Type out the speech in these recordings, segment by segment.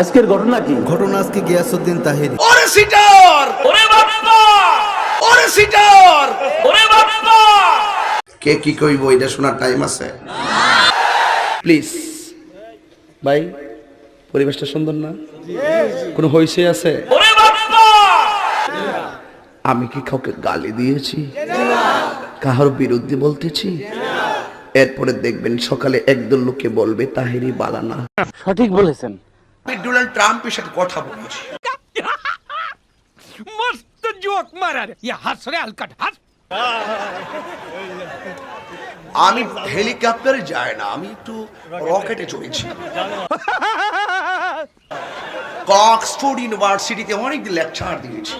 আজকের ঘটনা কি? ঘটনা আজকে গিয়াসুদ্দিন তাহিরি। ওরে সিটার! ওরে বাপ্পা ওরে সিটার! ওরে বাপ্পা কে কি কইব এটা শোনার টাইম আছে? প্লিজ ভাই পরিবেশটা সুন্দর না? কোনো হইসে আছে? ওরে বাপ্পা আমি কি কাউকে গালি দিয়েছি? কাহার বিরুদ্ধে বলতেছি? এরপরে দেখবেন সকালে একদল লোকে বলবে তাহেরি বালানা সঠিক বলেছেন। আমি ডোনাল্ড ট্রাম্পের সাথে কথা বলেছি। মস্ত জোক মারার। আলকাট হাস। আমি হেলিকপ্টারে যাই না আমি একটু রকেটে চড়েছি। অক্সফোর্ড ইউনিভার্সিটিতে অনেক লেকচার দিয়েছি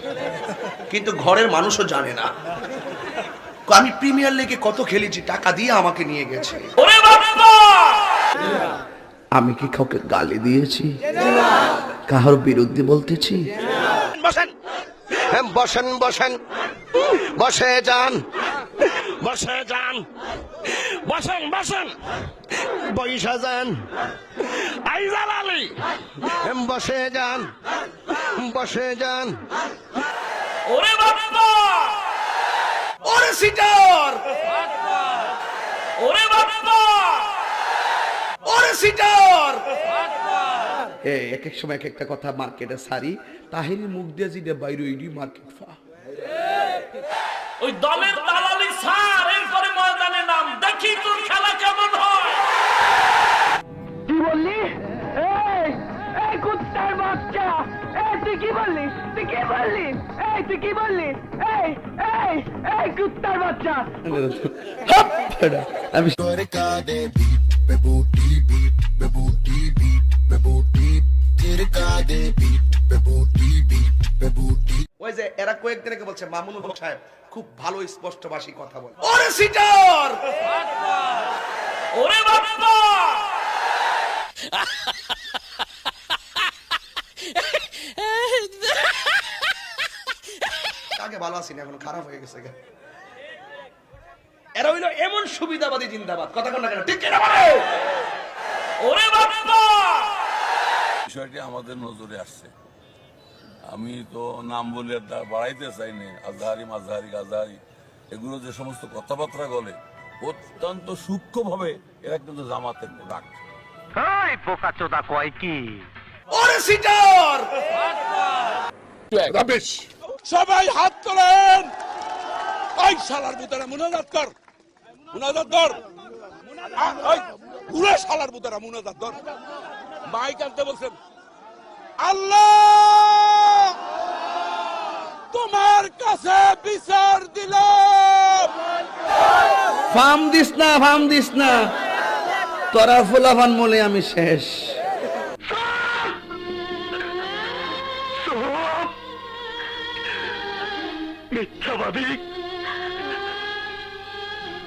কিন্তু ঘরের মানুষও জানে না। আমি প্রিমিয়ার লিগে কত খেলেছি টাকা দিয়ে আমাকে নিয়ে গেছে। ওরে বাবা! আমি কি কাউকে গালি দিয়েছি? কাহার বিরুদ্ধে বলতেছি? বসেন। হ্যাঁ, বসেন বসেন। বসে যান। বসে যান। বসেন বসেন। বৈশা যান। আইজাল আলী। হ্যাঁ, বসে যান। বসে যান। ওরে বাপ্পা! ওরে সিটার ওরে বাপ্পা ওরে সিটার এ এক এক সময় এক একটা কথা মার্কেটে সারি তাহেরির মুখ দিয়ে যেটা বাইরে ওইটি মার্কেট ফা। ওই দলের দালালি সার এরপরে ময়দানে নাম। দেখি তোর খেলা কেমন হয়। কি বললি? এই এই কুত্তার বাচ্চা। এই তুই কি বললি তুই কি বললি এই তুই কি বললি এই এই এই কুত্তার বাচ্চা। হাপ! এটা, আমি ওই যে ভালো স্পষ্ট কথা বলে। ওরে সিটার! ওরে বাপ্পা! আগে ভালো আছি না এখন? খারাপ হয়ে গেছে এরা হইল এমন সুবিধাবাদী জিন্দাবাদ। কথা কোন কেন? ঠিক বলে ওরে বাপ্পা বিষয়টি আমাদের নজরে আসছে। আমি তো নাম বলে বাড়াইতে চাইনি। আজহারি মাজহারি গাজহারি এগুলো যে সমস্ত কথাবার্তা বলে অত্যন্ত সূক্ষ্মভাবে এরা কিন্তু জামাতের ডাক ওরে সিটার! সবাই হাত তোলেন। ওই শালার বুতারা মুনাজাত কর। মুনাজাত কর। ওই পুরো শালার বুতারা মুনাজাত কর। মাইক আনতে বলছেন আল্লাহ! তোমার কাছে বিচার দিলাম। ফার্ম দিস না ফার্ম দিস না। তোরা ফুলাফান মলে আমি শেষ। মিথ্যাবাদী